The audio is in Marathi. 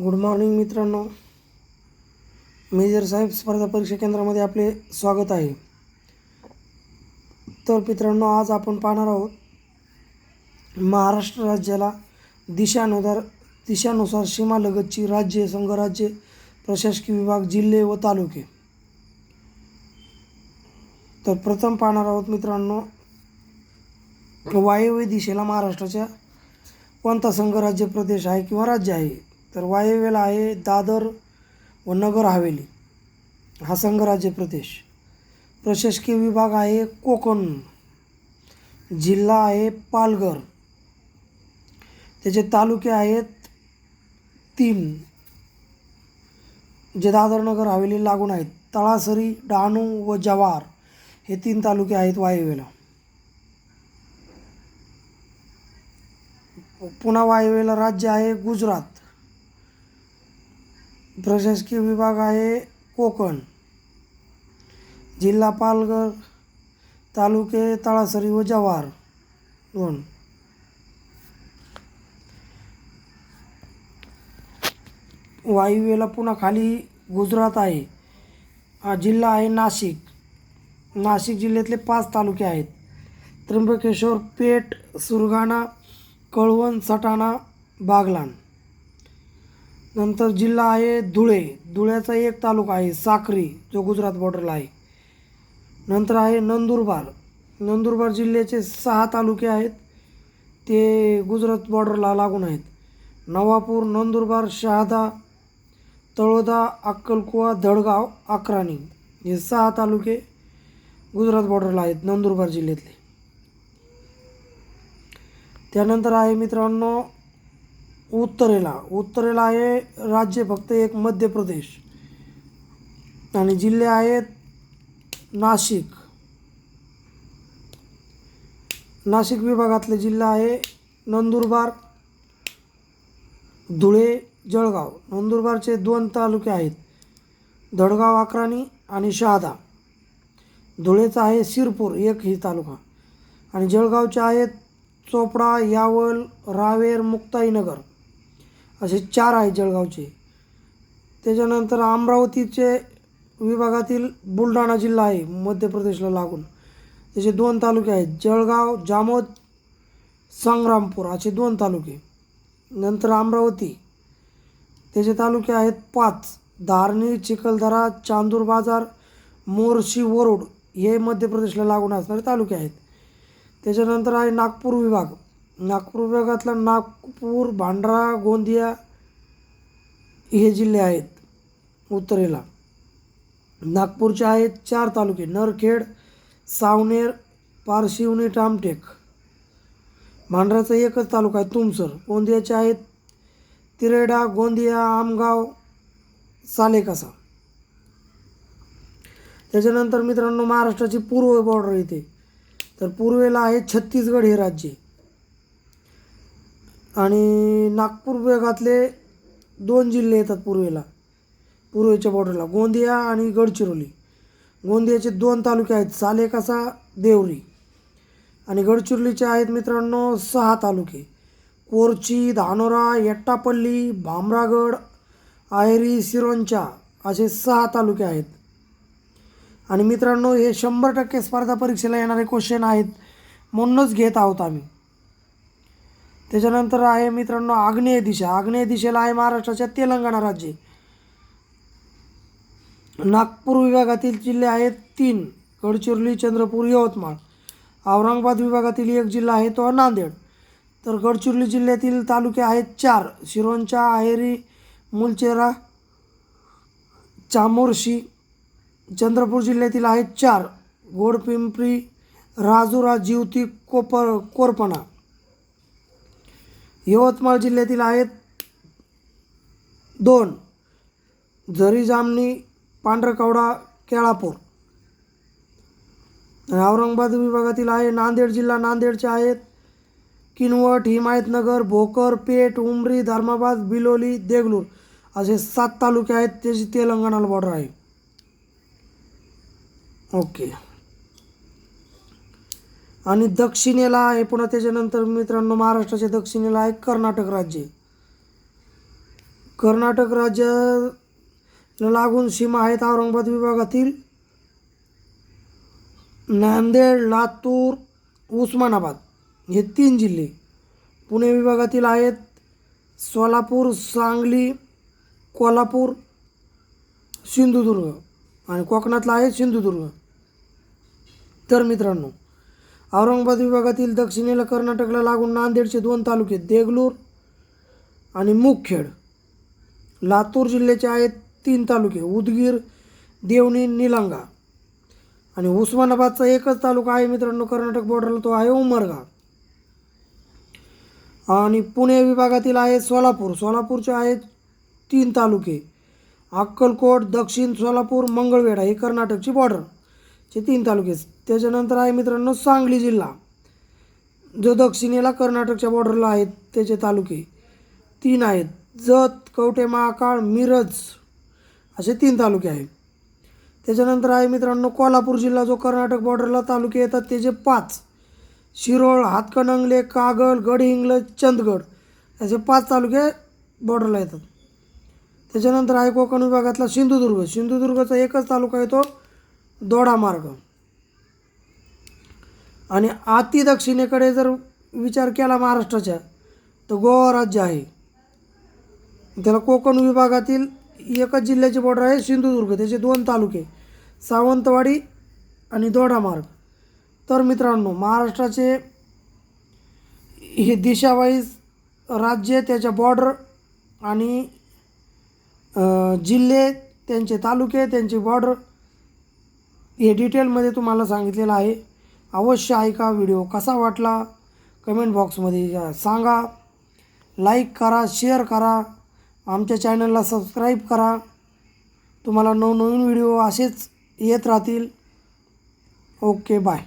गुड मॉर्निंग मित्रांनो. मेजर साहेब स्पर्धा परीक्षा केंद्रामध्ये आपले स्वागत आहे. तर मित्रांनो आज आपण पाहणार आहोत महाराष्ट्र राज्याला दिशानुसार दिशानुसार सीमालगतची राज्ये संघराज्ये प्रशासकीय विभाग जिल्हे व तालुके. तर प्रथम पाहणार आहोत मित्रांनो वायव्य दिशेला महाराष्ट्राच्या कोणता संघराज्य प्रदेश आहे किंवा राज्य आहे? तर वायव्येला आहे दादर व नगर हवेली. हा संघराज्य प्रदेश. प्रशासकीय विभाग आहे कोकण. जिल्हा आहे पालघर. त्याचे तालुके आहेत तीन. जे दादर नगर हवेली लागून आहेत. तळासरी डहाणू व जव्हार हे तीन तालुके आहेत वायव्येला पुन्हा वायव्येला राज्य आहे गुजरात. प्रशासकीय विभाग आहे कोकण. जिल्हा पालघर तालुके तळासरी व जव्हार दोन. वायव्येला पुन्हा खाली गुजरात आहे. हा जिल्हा आहे नाशिक. नाशिक जिल्ह्यातले पाच तालुके आहेत. त्र्यंबकेश्वर पेठ सुरगाणा कळवण सटाणा बागलाण. नंतर जिल्हा आहे धुळे. धुळ्याचा एक तालुका आहे साक्री जो गुजरात बॉर्डरला आहे. नंतर आहे नंदुरबार. नंदुरबार जिल्ह्याचे सहा तालुके आहेत. ते गुजरात बॉर्डरला लागून आहेत. नवापूर नंदुरबार शहादा तळोदा अक्कलकुवा धडगाव अक्राणी हे सहा तालुके गुजरात बॉर्डरला आहेत नंदुरबार जिल्ह्यातले. त्यानंतर आहे मित्रांनो उत्तरेला. उत्तरेला आहे राज्य फक्त एक मध्य प्रदेश. आणि जिल्हे आहेत नाशिक. नाशिक विभागातले जिल्हा आहे नंदुरबार धुळे जळगाव. नंदुरबारचे दोन तालुके आहेत धडगाव अक्राणी आणि शहादा. धुळेचा आहे शिरपूर एक ही तालुका. आणि जळगावचे आहेत चोपडा यावल रावेर मुक्ताईनगर. असे चार आहेत जळगावचे. त्याच्यानंतर अमरावतीचे विभागातील बुलढाणा जिल्हा आहे मध्य प्रदेशला लागून. त्याचे दोन तालुके आहेत जळगाव जामोद संग्रामपूर असे दोन तालुके. नंतर अमरावती. त्याचे तालुके आहेत पाच धारणी चिखलदरा चांदूर बाजार मोर्शी वरुड हे मध्य प्रदेशला लागून असणारे तालुके आहेत. त्याच्यानंतर आहे नागपूर विभाग. नागपूर विभागातला नागपूर भांडरा गोंदिया हे जिल्हे आहेत उत्तरेला. नागपूरचे आहेत चार तालुके नरखेड सावनेर पारशिवनी टामटेक. भांडराचा एकच तालुका आहे तुमसर. गोंदियाचे आहेत तिरेडा गोंदिया आमगाव सालेकसा. त्याच्यानंतर मित्रांनो महाराष्ट्राची पूर्व बॉर्डर येते तर पूर्वेला आहे छत्तीसगड हे राज्य. आणि नागपूर विभागातले दोन जिल्हे येतात पूर्वेला. पूर्वेच्या बॉर्डरला गोंदिया आणि गडचिरोली. गोंदियाचे दोन तालुके आहेत सालेकासा देवरी. आणि गडचिरोलीचे आहेत मित्रांनो सहा तालुके. कोरची धानोरा येट्टापल्ली भामरागड आयरी सिरोंचा असे सहा तालुके आहेत. आणि मित्रांनो हे शंभर टक्के स्पर्धा परीक्षेला येणारे क्वेश्चन आहेत म्हणूनच घेत आहोत आम्ही. त्याच्यानंतर आहे मित्रांनो आग्नेय दिशा. आग्नेय दिशेला आहे महाराष्ट्राच्या तेलंगणा राज्य. नागपूर विभागातील जिल्हे आहेत तीन. गडचिरोली चंद्रपूर यवतमाळ. औरंगाबाद विभागातील एक जिल्हा आहे तो नांदेड. तर गडचिरोली जिल्ह्यातील तालुके आहेत चार. शिरोंचा आहेरी मुलचेरा चामोर्शी. चंद्रपूर जिल्ह्यातील आहेत चार. गोडपिंपरी राजुरा जिवती कोपर कोरपणा. यवतमाळ जिल्ह्यातील आहेत दोन झरी जामणी पांढरकवडा केळापूर. औरंगाबाद विभागातील आहे नांदेड जिल्हा नांदेडचे आहेत. किनवट हिमायतनगर भोकर पेठ उमरी धर्माबाद बिलोली देगलूर असे सात तालुके आहेत त्याची तेलंगणाला बॉर्डर आहे. ओके. आणि दक्षिणेला आहे. पुन्हा त्याच्यानंतर मित्रांनो महाराष्ट्राच्या दक्षिणेला आहे कर्नाटक राज्य. कर्नाटक राज्याला लागून सीमा आहेत औरंगाबाद विभागातील नांदेड लातूर उस्मानाबाद. हे तीन जिल्हे पुणे विभागातील आहेत. सोलापूर सांगली कोल्हापूर सिंधुदुर्ग. आणि कोकणातला आहे सिंधुदुर्ग. तर मित्रांनो औरंगाबाद विभागातील दक्षिणेला कर्नाटकला लागून नांदेडचे दोन तालुके देगलूर आणि मुखेड. लातूर जिल्ह्याचे आहेत तीन तालुके उदगीर देवणी निलंगा. आणि उस्मानाबादचा एकच तालुका आहे मित्रांनो कर्नाटक बॉर्डरला तो आहे उमरगा. आणि पुणे विभागातील आहे सोलापूर सोलापूरचे आहेत तीन तालुके अक्कलकोट दक्षिण सोलापूर मंगळवेढा हे कर्नाटकची बॉर्डर चे तीन तालुके त्याच्यानंतर आहे मित्रांनो सांगली जिल्हा. जो दक्षिणेला कर्नाटकच्या बॉर्डरला आहेत त्याचे तालुके तीन आहेत. जत कवटे महाकाळ मिरज असे तीन तालुके आहेत. त्याच्यानंतर आहे मित्रांनो कोल्हापूर जिल्हा जो कर्नाटक बॉर्डरला तालुके येतात त्याचे पाच. शिरोळ हातकणंगले कागल गडहिंग्लज चंदगड असे पाच तालुके बॉर्डरला येतात. त्याच्यानंतर आहे कोकण विभागातला सिंधुदुर्ग. सिंधुदुर्गचा एकच तालुका येतो दोडा मार्ग. आणि अति दक्षिणेकडे जर विचार केला महाराष्ट्राच्या तर गोवा राज्य आहे. त्याला कोकण विभागातील एकच जिल्ह्याची बॉर्डर आहे सिंधुदुर्ग. त्याचे दोन तालुके सावंतवाडी आणि दोडा मार्ग. तर मित्रांनो महाराष्ट्राचे हे दिशावाईज राज्य त्याच्या बॉर्डर आणि जिल्हे त्यांचे तालुके त्यांचे बॉर्डर हे डिटेलमध्ये तुम्हाला सांगितलेलं आहे. अवश्य ऐका व्हिडिओ कसा वाटला? कमेंट बॉक्समध्ये सांगा. लाईक करा शेअर करा. आमच्या चॅनलला सबस्क्राईब करा. तुम्हाला नवनवीन व्हिडिओ असेच येत राहतील. Okay bye.